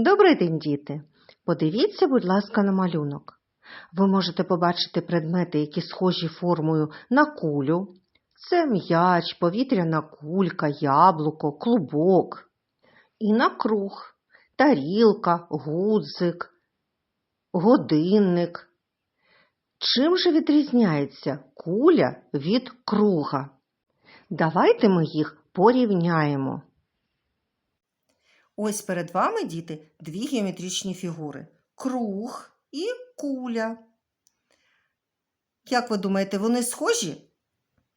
Добрий день, діти! Подивіться, будь ласка, на малюнок. Ви можете побачити предмети, які схожі формою на кулю. Це м'яч, повітряна кулька, яблуко, клубок. І на круг, тарілка, гудзик, годинник. Чим же відрізняється куля від круга? Давайте ми їх порівняємо. Ось перед вами, діти, дві геометричні фігури круг і куля. Як ви думаєте, вони схожі?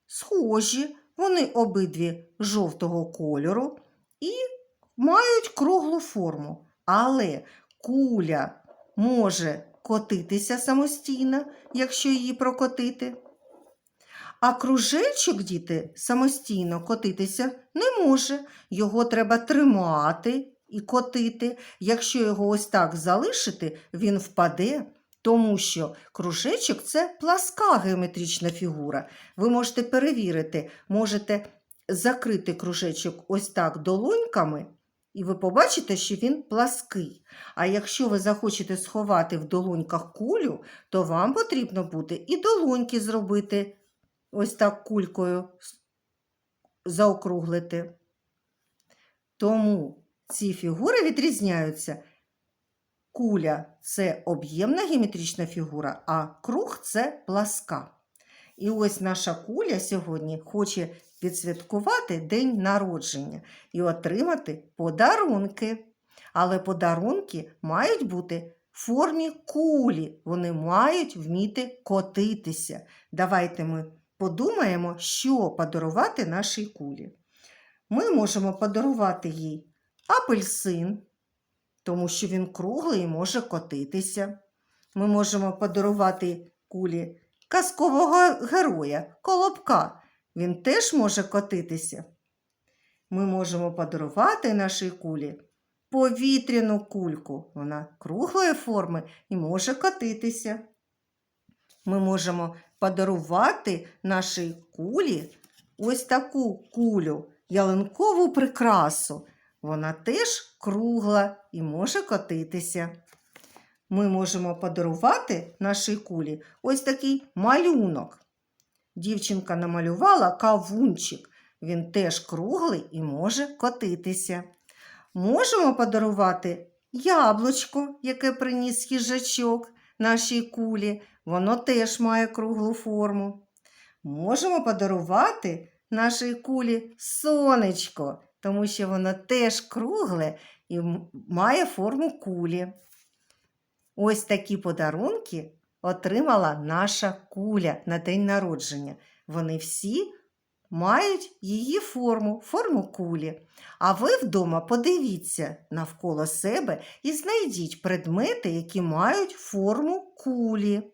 Схожі, вони обидві жовтого кольору і мають круглу форму. Але куля може котитися самостійно, якщо її прокотити. А кружечок, діти, самостійно котитися не може. Його треба тримати і котити. Якщо його ось так залишити, він впаде, тому що кружечок це пласка геометрична фігура. Ви можете перевірити, можете закрити кружечок ось так долоньками, і ви побачите, що він плаский. А якщо ви захочете сховати в долоньках кулю, то вам потрібно буде і долоньки зробити ось так кулькою заокруглити. Тому ці фігури відрізняються. Куля це об'ємна геометрична фігура, а круг це пласка. І ось наша куля сьогодні хоче відсвяткувати день народження і отримати подарунки. Але подарунки мають бути в формі кулі. Вони мають вміти котитися. Давайте ми подумаємо, що подарувати нашій кулі. Ми можемо подарувати їй апельсин, тому що він круглий і може котитися. Ми можемо подарувати кулі казкового героя, колобка. Він теж може котитися. Ми можемо подарувати нашій кулі повітряну кульку. Вона круглої форми і може котитися. Ми можемо подарувати нашій кулі ось таку кулю, ялинкову прикрасу. Вона теж кругла і може котитися. Ми можемо подарувати нашій кулі ось такий малюнок. Дівчинка намалювала кавунчик. Він теж круглий і може котитися. Можемо подарувати яблучко, яке приніс їжачок нашій кулі. Воно теж має круглу форму. Можемо подарувати нашій кулі сонечко, тому що воно теж кругле і має форму кулі. Ось такі подарунки отримала наша куля на день народження. Вони всі мають її форму, форму кулі. А ви вдома подивіться навколо себе і знайдіть предмети, які мають форму кулі.